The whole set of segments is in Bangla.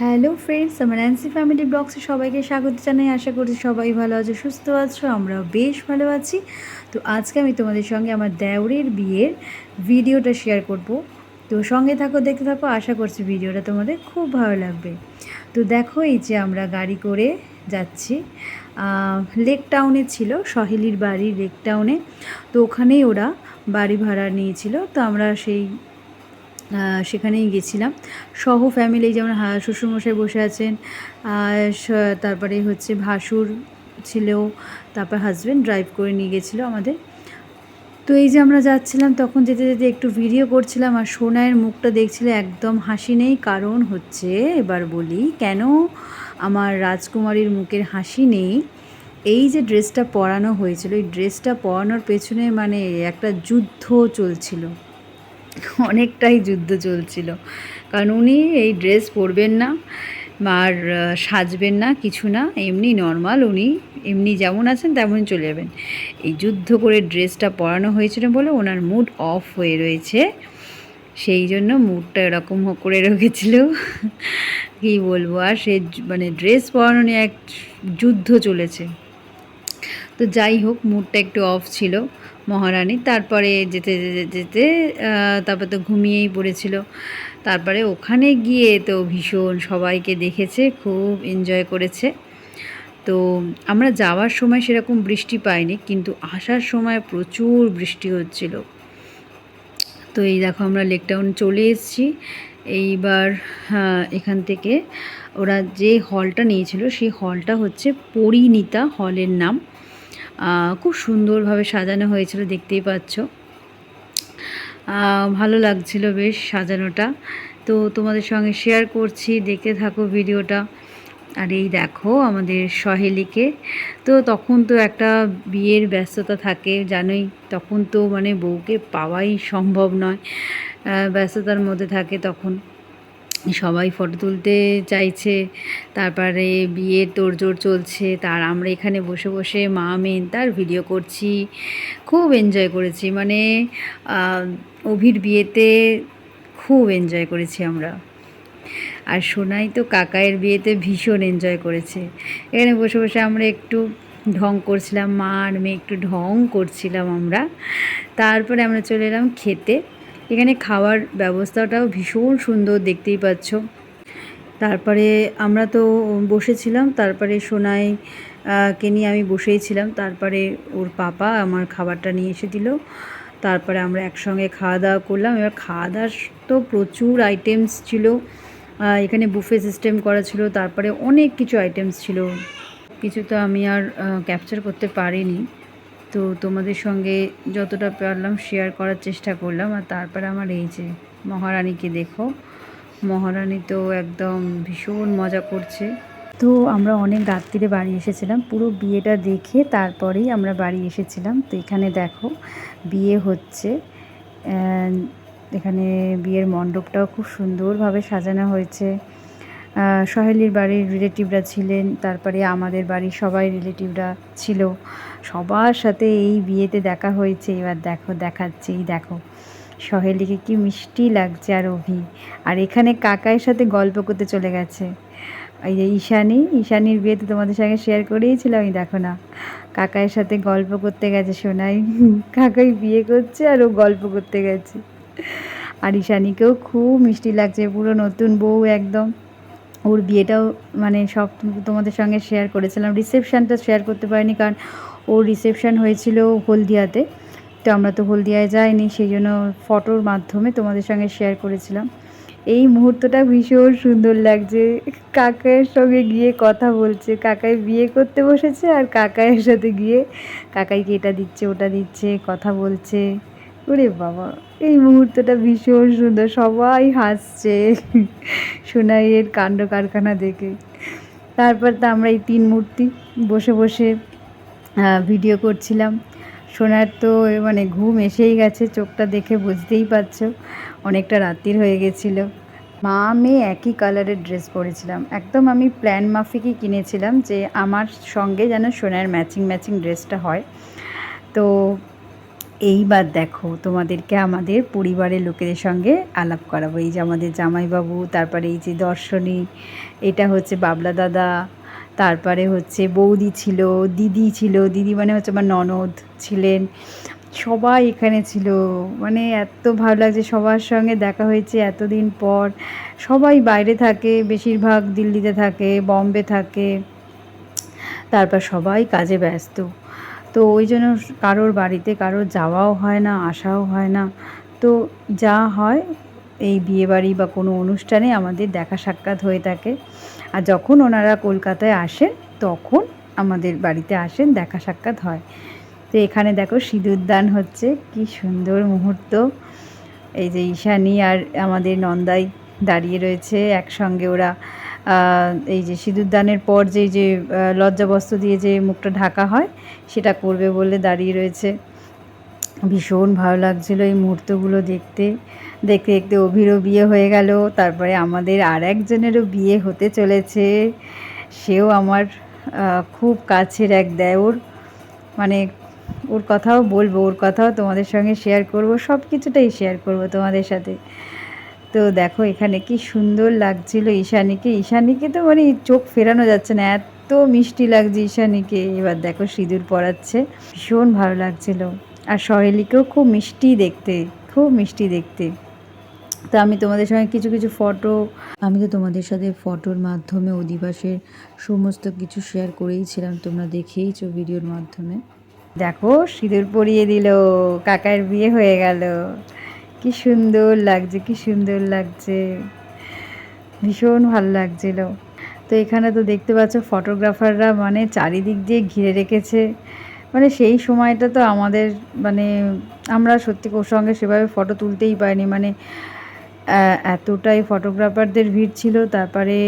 হ্যালো ফ্রেন্ডস, আমার ন্যান্সি ফ্যামিলি ব্লগসে সবাইকে স্বাগত জানাই। আশা করছি সবাই ভালো আছো, সুস্থ আছো, আমরাও বেশ ভালো আছি। তো আজকে আমি তোমাদের সঙ্গে আমার দেওরের বিয়ের ভিডিওটা শেয়ার করব। তো সঙ্গে থাকো, দেখতে থাকো, আশা করছি ভিডিওটা তোমাদের খুব ভালো লাগবে। তো দেখো, এই যে আমরা গাড়ি করে যাচ্ছি। লেক টাউনে ছিল, সহেলির বাড়ি লেক টাউনে তো ওখানেই ওরা বাড়ি ভাড়া নিয়েছিল। তো আমরা সেই সেখানেই গেছিলাম। সহ ফ্যামিলি যেমন শ্বশুরমশাই বসে আছেন তারপরে হচ্ছে ভাসুর ছিল তারপর হাজব্যান্ড ড্রাইভ করে নিয়ে গেছিল আমাদের। তো এই যে আমরা যাচ্ছিলাম, তখন যেতে যেতে একটু ভিডিও করছিলাম, আর সোনায়ের মুখটা দেখছিলে, একদম হাসি নেই। কারণ হচ্ছে, এবার বলি, কেন আমার রাজকুমারীর মুখের হাসি নেই? এই যে ড্রেসটা পরানো হয়েছিল, এই ড্রেসটা পরানোর পেছনে মানে একটা যুদ্ধ চলছিল। অনেকটাই যুদ্ধ চলছিল। কারণ উনি এই ড্রেস পরবেন না আর সাজবেন না, কিছু না, এমনি নর্মাল উনি এমনি যেমন আছেন তেমন চলে যাবেন। এই যুদ্ধ করে ড্রেসটা পরানো হয়েছিল বলে ওনার মুড অফ হয়ে রয়েছে। সেই জন্য মুডটা এরকম করে রেখেছিল। কী বলব, আর সে মানে ড্রেস পরানো নিয়ে এক যুদ্ধ চলেছে। তো যাই হোক মুডটা একটু অফ ছিল। মহারানী। তারপরে যেতে যেতে যেতে তারপর তো ঘুমিয়েই পড়েছিল। তারপরে ওখানে গিয়ে তো ভীষণ সবাইকে দেখেছে, খুব এনজয় করেছে। তো আমরা যাওয়ার সময় সেরকম বৃষ্টি পাইনি, কিন্তু আসার সময় প্রচুর বৃষ্টি হচ্ছিল। তো এই দেখো আমরা লেক টাউন চলে এসেছি। এইবার এখান থেকে ওরা যে হলটা নিয়েছিল, সেই হলটা হচ্ছে পরিণীতা হলের নাম। খুব সুন্দরভাবে সাজানো হয়েছিল, দেখতেই পাচ্ছ। ভালো লাগছিল বেশ সাজানোটা। তো তোমাদের সঙ্গে শেয়ার করছি, দেখতে থাকো ভিডিওটা। আর এই দেখো আমাদের সহেলিকে। তো তখন তো একটা বিয়ের ব্যস্ততা থাকে, জানোই, তখন তো মানে বউকে পাওয়াই সম্ভব নয় ব্যস্ততার মধ্যে থাকে তখন। সবাই ফটো তুলতে চাইছে, তারপরে বিয়ের তোড়জোড় চলছে, তার আমরা এখানে বসে বসে মা মেন তার ভিডিও করছি, খুব এনজয় করেছি। মানে অভির বিয়েতে খুব এনজয় করেছি আমরা। আর সোনাই তো কাকায়ের বিয়েতে ভীষণ এনজয় করেছে। এখানে বসে বসে আমরা একটু ঢং করছিলাম, মা আর মেয়ে একটু ঢং করছিলাম আমরা। তারপরে আমরা চলে এলাম খেতে। এখানে খাওয়ার ব্যবস্থাটাও ভীষণ সুন্দর দেখতেই পাচ্ছ। তারপরে আমরা তো বসেছিলাম, তারপরে সোনাই কে নিয়ে আমি বসেই ছিলাম, তারপরে ওর পাপা আমার খাবারটা নিয়ে এসে দিল। তারপরে আমরা একসঙ্গে খাওয়া দাওয়া করলাম। এবার খাওয়া দাওয়ার তো প্রচুর আইটেমস ছিল। এখানে বুফে সিস্টেম করা ছিল, তারপরে অনেক কিছু আইটেমস ছিল। কিছু তো আমি আর ক্যাপচার করতে পারিনি। তো তোমাদের সঙ্গে যতটা পারলাম শেয়ার করার চেষ্টা করলাম, আর তারপরে আমার এই যে মহারানীকে দেখো। মহারানী তো একদম ভীষণ মজা করছে। তো আমরা অনেক রাত্রিরে বাড়ি এসেছিলাম, পুরো বিয়েটা দেখে তারপরেই আমরা বাড়ি এসেছিলাম। তো এখানে দেখো, বিয়ে হচ্ছে এখানে বিয়ের মণ্ডপটাও খুব সুন্দরভাবে সাজানো হয়েছে। সহেলির বাড়ির রিলেটিভরা ছিলেন, তারপরে আমাদের বাড়ির সবাই রিলেটিভরা ছিল। সবার সাথে এই বিয়েতে দেখা হয়েছে, এবার দেখো, দেখাচ্ছে, এই দেখো। সহেলিকে কি মিষ্টি লাগছে আর অভি। আর এখানে কাকায়ের সাথে গল্প করতে চলে গেছে। এই যে ঈশানী, ঈশানীর বিয়েতে তোমাদের সঙ্গে শেয়ার করেইছিলাম আমি দেখো না। কাকায়ের সাথে গল্প করতে গেছে সোনাই। কাকাই বিয়ে করছে আর ও গল্প করতে গেছে। আর ঈশানীকেও খুব মিষ্টি লাগছে, পুরো নতুন বউ একদম। ওর বিয়েটাও মানে সব তোমাদের সঙ্গে শেয়ার করেছিলাম। রিসেপশানটা শেয়ার করতে পারিনি কারণ ওর রিসেপশান হয়েছিল হলদিয়াতে। তো আমরা তো হলদিয়ায় যাইনি, সেই জন্য ফটোর মাধ্যমে তোমাদের সঙ্গে শেয়ার করেছিলাম। এই মুহূর্তটা ভীষণ সুন্দর লাগছে। কাকায়ের সঙ্গে গিয়ে কথা বলছে। কাকাই বিয়ে করতে বসেছে আর কাকায়ের সাথে গিয়ে কাকাইকে এটা দিচ্ছে, ওটা দিচ্ছে, কথা বলছে। ওরে বাবা, এই মুহূর্তটা ভীষণ সুন্দর, সবাই হাসছে সোনাইয়ের কাণ্ড কারখানা দেখে। তারপর তো আমরা এই তিন মূর্তি বসে বসে ভিডিও করছিলাম। সোনার তো মানে ঘুম এসেই গেছে, চোখটা দেখে বুঝতেই পারছ, অনেকটা রাত্রির হয়ে গেছিল। মা মেয়ে একই কালারের ড্রেস পরেছিলাম। একদম আমি প্ল্যান মাফিকই কিনেছিলাম যে আমার সঙ্গে যেন সোনার ম্যাচিং ম্যাচিং ড্রেসটা হয়। তো এইবার দেখো তোমাদেরকে আমাদের পরিবারের লোকেদের সঙ্গে আলাপ করাবো। এই যে আমাদের জামাইবাবু, তারপরে এই যে দর্শনী, এটা হচ্ছে বাবলা দাদা, তারপরে হচ্ছে বৌদি ছিল, দিদি ছিল, দিদি মানে হচ্ছে আমার ননদ ছিলেন, সবাই এখানে ছিল। মানে এত ভালো লাগছে, সবার সঙ্গে দেখা হয়েছে এতদিন পর। সবাই বাইরে থাকে, বেশিরভাগ দিল্লিতে থাকে, বম্বে থাকে, তারপর সবাই কাজে ব্যস্ত। তো ওই জন্য কারোর বাড়িতে কারোর যাওয়াও হয় না, আসাও হয় না। তো যা হয়, এই বিয়েবাড়ি বা কোনো অনুষ্ঠানে আমাদের দেখা সাক্ষাৎ হয়ে থাকে। আর যখন ওনারা কলকাতায় আসেন, তখন আমাদের বাড়িতে আসেন, দেখা সাক্ষাৎ হয়। তো এখানে দেখো সিঁদুরদান হচ্ছে, কি সুন্দর মুহূর্ত। এই যে ঈশানি আর আমাদের নন্দাই দাঁড়িয়ে রয়েছে, একসঙ্গে ওরা এই যে সিঁদুরদানের পর যে যে লজ্জাবস্ত্র দিয়ে যে মুখটা ঢাকা হয়, সেটা করবে বলে দাঁড়িয়ে রয়েছে। ভীষণ ভালো লাগছিল এই মুহূর্তগুলো দেখতে। দেখতে দেখতে অভিরও বিয়ে হয়ে গেল। তারপরে আমাদের আর একজনেরও বিয়ে হতে চলেছে। সেও আমার খুব কাছের এক দেওর। মানে ওর কথাও বলব, ওর কথাও তোমাদের সঙ্গে শেয়ার করব সব কিছুটাই শেয়ার করব তোমাদের সাথে। তো দেখো এখানে কি সুন্দর লাগছিল ঈশানীকে। ঈশানীকে তো মানে চোখ ফেরানো যাচ্ছে না, এত মিষ্টি লাগছে ঈশানীকে। এবার দেখো সিঁদুর পরাচ্ছে, ভীষণ ভালো লাগছিল। আর সহেলিকেও খুব মিষ্টি দেখতে, খুব মিষ্টি দেখতে। তো আমি তোমাদের সঙ্গে কিছু কিছু ফটো, আমি তো তোমাদের সাথে ফটোর মাধ্যমে, অধিবাসের সমস্ত কিছু শেয়ার করেইছিলাম তোমরা দেখেইছো ভিডিওর মাধ্যমে। দেখো সিঁদুর পরিয়ে দিল, কাকার বিয়ে হয়ে গেল। কি সুন্দর লাগছে, কি সুন্দর লাগছে। ভীষণ ভালো লাগছিল। তো এখানে তো দেখতে পাচ্ছ, ফটোগ্রাফাররা মানে চারিদিক দিয়ে ঘিরে রেখেছে। মানে সেই সময়টা তো আমাদের মানে আমরা সত্যি ওর সঙ্গে সেভাবে ফটো তুলতেই পারিনি। মানে এতটাই ফটোগ্রাফারদের ভিড় ছিল। তারপরে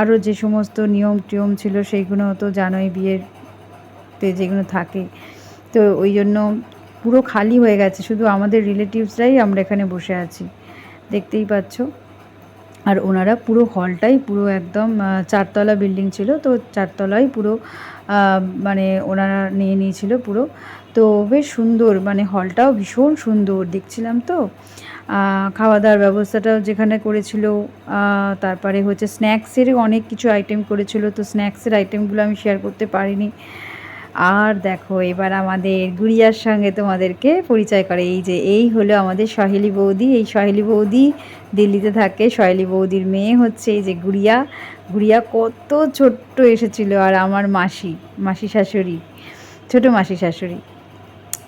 আরও যে সমস্ত নিয়ম টিয়ম ছিল, সেইগুলো তো জানোই বিয়েরতে যেগুলো থাকে। তো ওই জন্য পুরো খালি হয়ে গেছে, শুধু আমাদের রিলেটিভসরাই আমরা এখানে বসে আছি। দেখতেই পাচ্ছ। আর ওনারা পুরো হলটাই পুরো একদম চারতলা বিল্ডিং ছিল, তো চারতলায় পুরো মানে ওনারা নিয়ে নিয়েছিল পুরো। তো বেশ সুন্দর মানে হলটাও ভীষণ সুন্দর, দেখছিলাম তো। খাওয়া দাওয়ার ব্যবস্থাটাও যেখানে করেছিল তারপরে হচ্ছে স্ন্যাক্সের অনেক কিছু আইটেম করেছিল, তো স্ন্যাক্সের আইটেমগুলো আমি শেয়ার করতে পারিনি। আর দেখো, এবার আমাদের গুড়িয়ার সঙ্গে তোমাদেরকে পরিচয় করে। এই যে, এই হলো আমাদের সহেলি বৌদি। এই সহেলি বৌদি দিল্লিতে থাকে। সহেলি বৌদির মেয়ে হচ্ছে এই যে গুড়িয়া। গুড়িয়া কত ছোট্ট এসেছিল। আর আমার মাসি মাসি শাশুড়ি, ছোট মাসি শাশুড়ি।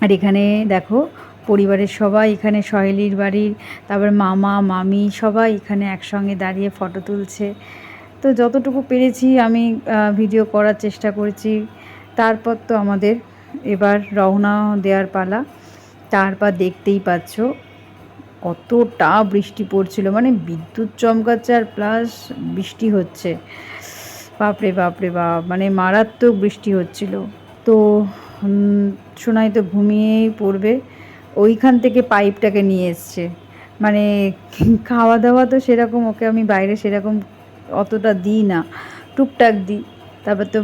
আর এখানে দেখো, পরিবারের সবাই এখানে সহেলির বাড়ির, তারপর মামা, মামি সবাই এখানে একসঙ্গে দাঁড়িয়ে ফটো তুলছে। তো যতটুকু পেরেছি আমি ভিডিও করার চেষ্টা করেছি। তারপর তো আমাদের এবার রওনা দেওয়ার পালা। তারপর দেখতেই পাচ্ছ, কতটা বৃষ্টি পড়ছিল মানে বিদ্যুৎ চমকাচ্ছে আর প্লাস বৃষ্টি হচ্ছে। বাপরে বাপরে, বাপ মানে মারাত্মক বৃষ্টি হচ্ছিল। তো সোনাই তো ঘুমিয়েই পড়বে, ওইখান থেকে পাইপটাকে নিয়ে এসছে। মানে খাওয়া দাওয়া তো সেরকম, ওকে আমি বাইরে সেরকম অতটা দিই না, টুকটাক দিই। তারপর তো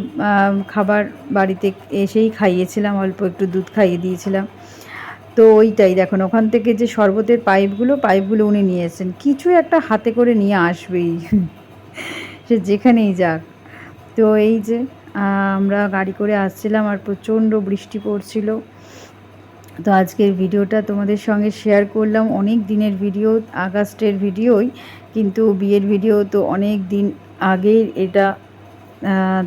খাবার বাড়িতে এসেই খাইয়েছিলাম, অল্প একটু দুধ খাইয়ে দিয়েছিলাম। তো ওইটাই দেখুন, ওখান থেকে যে শরবতের পাইপগুলো পাইপগুলো উনি নিয়ে এসেছেন কিছু একটা হাতে করে নিয়ে আসবেই। সে যেখানেই যাক। তো এই যে আমরা গাড়ি করে আসছিলাম আর প্রচণ্ড বৃষ্টি পড়ছিল। তো আজকের ভিডিওটা তোমাদের সঙ্গে শেয়ার করলাম। অনেক দিনের ভিডিও, আগস্টের ভিডিওই, কিন্তু বিয়ের ভিডিও তো অনেক দিন আগের এটা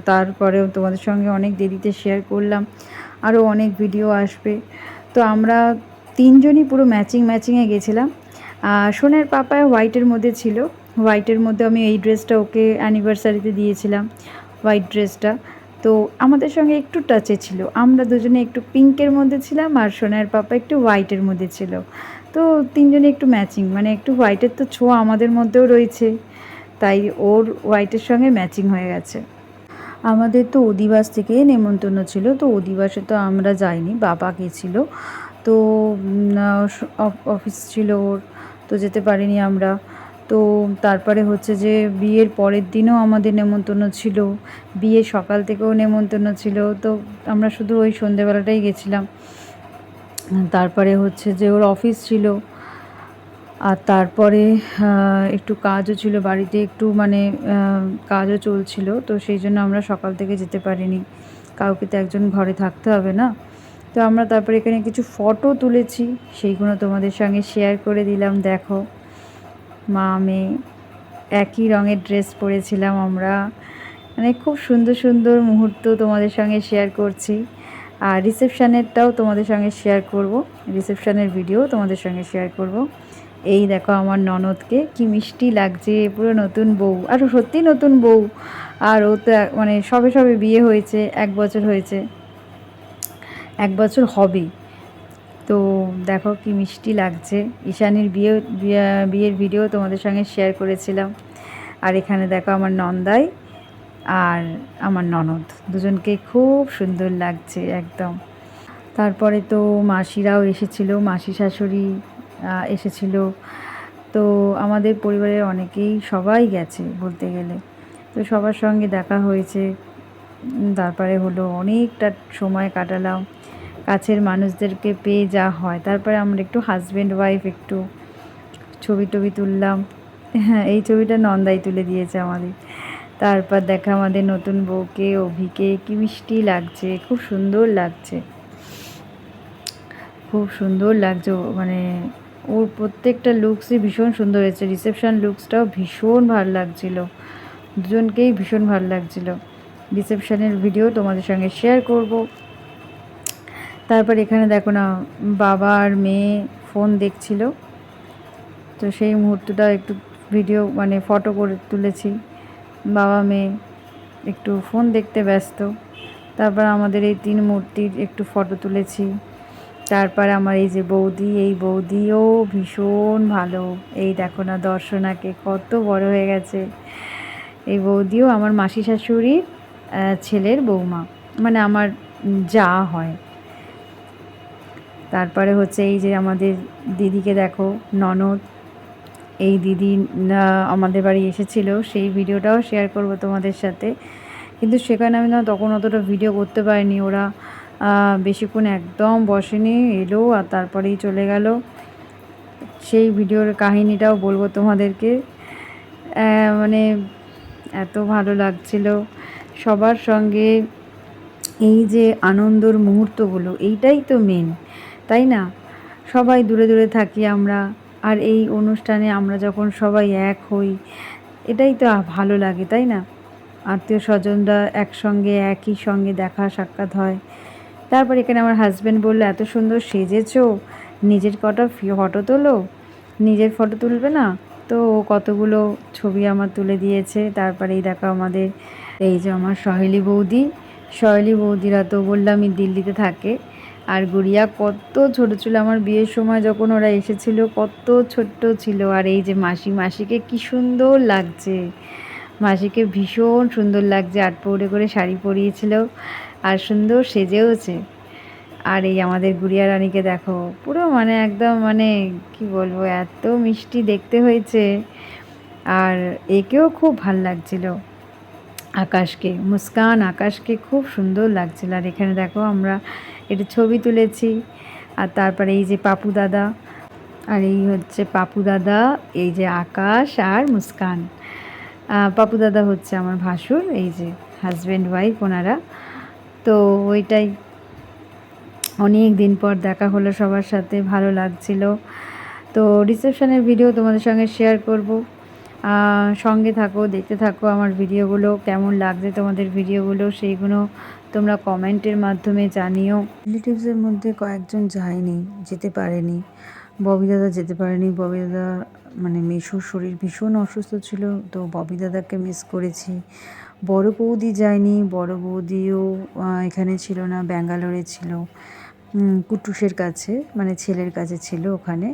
তারপরেও তোমাদের সঙ্গে অনেক দেরিতে শেয়ার করলাম আরও অনেক ভিডিও আসবে। তো আমরা তিনজনই পুরো ম্যাচিং ম্যাচিংয়ে গেছিলাম। সোনার পাপায় হোয়াইটের মধ্যে ছিল। হোয়াইটের মধ্যে আমি এই ড্রেসটা ওকে অ্যানিভার্সারিতে দিয়েছিলাম হোয়াইট ড্রেসটা তো আমাদের সঙ্গে একটু টাচে ছিল। আমরা দুজনে একটু পিঙ্কের মধ্যে ছিলাম আর সোনার পাপা একটু হোয়াইটের মধ্যে ছিল। তো তিনজনে একটু ম্যাচিং মানে একটু হোয়াইটের তো ছোঁয়া আমাদের মধ্যেও রয়েছে। তাই ওর হোয়াইটের সঙ্গে ম্যাচিং হয়ে গেছে। আমাদের তো অধিবাস থেকে নেমন্তন্ন ছিল, তো অধিবাসে তো আমরা যাইনি, বাবা গেছিল, তো অফিস ছিল ওর, তো যেতে পারিনি আমরা, তো তারপরে হচ্ছে যে বিয়ের পরের দিনও আমাদের নেমন্তন্ন ছিল, বিয়ে সকাল থেকেও নেমন্তন্ন ছিল, তো আমরা শুধু ওই সন্ধেবেলাটাই গেছিলাম, তারপরে হচ্ছে যে ওর অফিস ছিল আর তারপরে একটু কাজও ছিল বাড়িতে, একটু মানে কাজও চলছিল, তো সেই জন্য আমরা সকাল থেকে যেতে পারিনি। কাউকে তো একজন ঘরে থাকতে হবে না। তো আমরা তারপরে এখানে কিছু ফটো তুলেছি, সেইগুলো তোমাদের সঙ্গে শেয়ার করে দিলাম, দেখো। মা, মেয়ে, একই রঙের ড্রেস পরেছিলাম আমরা। মানে খুব সুন্দর সুন্দর মুহূর্ত তোমাদের সঙ্গে শেয়ার করছি। আর রিসেপশানেরটাও তোমাদের সঙ্গে শেয়ার করব রিসেপশানের ভিডিও তোমাদের সঙ্গে শেয়ার করব। এই দেখো আমার ননদকে, কি মিষ্টি লাগছে, পুরো নতুন বউ, আর সত্যি নতুন বউ। আর ও তো মানে সবে সবে বিয়ে হয়েছে, এক বছর হয়েছে, এক বছর হবে। তো দেখো কি মিষ্টি লাগছে। ঈশানির বিয়ে বিয়ের ভিডিও তোমাদের সঙ্গে শেয়ার করেছিলাম। আর এখানে দেখো আমার নন্দাই আর আমার ননদ, দুজনকে খুব সুন্দর লাগছে একদম। তারপরে তো মাসিরাও এসেছিল, মাসি শাশুড়ি এসেছিল। তো আমাদের পরিবারের অনেকেই সবাই গেছে বলতে গেলে। তো সবার সঙ্গে দেখা হয়েছে। তারপরে হলো অনেকটা সময় কাটালাম। কাছের মানুষদেরকে পেয়ে যা হয়। তারপরে আমরা একটু হাজব্যান্ড ওয়াইফ একটু ছবি টবি তুললাম। হ্যাঁ এই ছবিটা নন্দাই তুলে দিয়েছে আমাদের। তারপর দেখা আমাদের নতুন বউকে, অভিকে, কি মিষ্টি লাগছে, খুব সুন্দর লাগছে। খুব সুন্দর লাগছে মানে ওর প্রত্যেকটা লুকসই ভীষণ সুন্দর হয়েছে। রিসেপশন লুকসটাও ভীষণ ভালো লাগছিল। দুজনকেই ভীষণ ভালো লাগছিল। রিসেপশনের ভিডিও তোমাদের সঙ্গে শেয়ার করব। তারপর এখানে দেখো না, বাবা আর মেয়ে ফোন দেখছিল। তো সেই মুহূর্তটা একটু ভিডিও মানে ফটো করে তুলেছি। বাবা, মেয়ে একটু ফোন দেখতে ব্যস্ত। তারপর আমাদের এই তিন মূর্তির একটু ফটো তুলেছি। তারপর আমার এই যে বৌদি, এই বৌদিও ভীষণ ভালো। এই দেখো না, দর্শনাকে কত বড় হয়ে গেছে। এই বৌদিও আমার মাসি শাশুড়ির ছেলের বৌমা মানে আমার যা হয়। তারপরে হচ্ছে এই যে আমাদের দিদিকে দেখো, ননদ। এই দিদি আমাদের বাড়ি এসেছিল, সেই ভিডিওটাও শেয়ার করব তোমাদের সাথে। কিন্তু সেখানে আমি না তখন অতটা ভিডিও করতে পারিনি। ওরা বেশিক্ষণ একদম বসেনি, এলো আর তারপরেই চলে গেল। সেই ভিডিওর কাহিনিটাও বলব তোমাদেরকে। মানে এত ভালো লাগছিল। সবার সঙ্গে এই যে আনন্দর মুহূর্তগুলো, এইটাই তো মেন তাই না? সবাই দূরে দূরে থাকি আমরা, আর এই অনুষ্ঠানে আমরা যখন সবাই এক হই, এটাই তো ভালো লাগে, তাই না? আত্মীয় স্বজনরা একসঙ্গে, একই সঙ্গে দেখা সাক্ষাৎ হয়। তারপর এখানে আমার হাজব্যান্ড বলল, এত সুন্দর সেজেছো, নিজের কটা ফটো তোলো, নিজের ফটো তুলবে না? তো কতগুলো ছবি আমার তুলে দিয়েছে। তারপরে এই দেখো আমাদের, এই যে আমার সহেলি বৌদি। সহেলি বৌদিরা তো বললামই দিল্লিতে থাকে। আর গুড়িয়া কত ছোট ছিল। আমার বিয়ের সময় যখন ওরা এসেছিল, কত ছোট্ট ছিল। আর এই যে মাসি, মাসিকে কি সুন্দর লাগছে। মাসিকে ভীষণ সুন্দর লাগছে। আট পৌড়ে করে শাড়ি পরিয়েছিল। আর সুন্দর সেজেওছে আর এই আমাদের গুড়িয়া রানীকে দেখো, পুরো মানে একদম মানে কি বলব, এত মিষ্টি দেখতে হয়েছে। আর একেও খুব ভালো লাগছিল আকাশকে, মুস্কান আকাশকে খুব সুন্দর লাগছিল। আর এখানে দেখো আমরা একটু ছবি তুলেছি, আর তারপরে এই যে পাপু দাদা, আর এই হচ্ছে পাপু দাদা, এই যে আকাশ আর মুস্কান। পাপু দাদা হচ্ছে আমার ভাসুর, এই যে হাজব্যান্ড ওয়াইফ ওনারা। তো ওইটাই। অনেক দিন পর দেখা হলো সবার সাথে, ভালো লাগছিল। তো রিসেপশনের ভিডিও তোমাদের সঙ্গে শেয়ার করব। সঙ্গে থাকো, দেখতে থাকো আমার ভিডিওগুলো কেমন লাগছে তোমাদের ভিডিওগুলো সেইগুলো তোমরা কমেন্টের মাধ্যমে জানিও। রিলেটিভসের মধ্যে কয়েকজন যায়নি, যেতে পারেনি। ববি দাদা যেতে পারেনি, ববি দাদা মানে মেশুর শরীর ভীষণ অসুস্থ ছিল, তো ববি দাদাকে মিস করেছি। বড় বৌদি যায়নি, বড় বৌদিও এখানে ছিল না, ব্যাঙ্গালোরে ছিল কুটুসের কাছে মানে ছেলের কাছে ছিল ওখানে।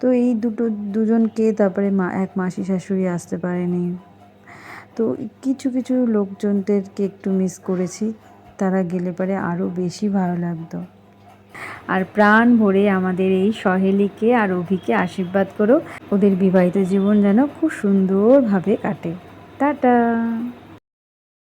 তো এই দুটো, দুজনকে তারপরে মা, এক মাসি শাশুড়ি আসতে পারেনি। তো কিছু কিছু লোকজনদেরকে একটু মিস করেছি, তারা গেলে পরে আরও বেশি ভালো লাগতো। আর প্রাণ ভরে আমাদের এই সহেলিকে আর অভিকে আশীর্বাদ করো, ওদের বিবাহিত জীবন যেন খুব সুন্দরভাবে কাটে। টাটা!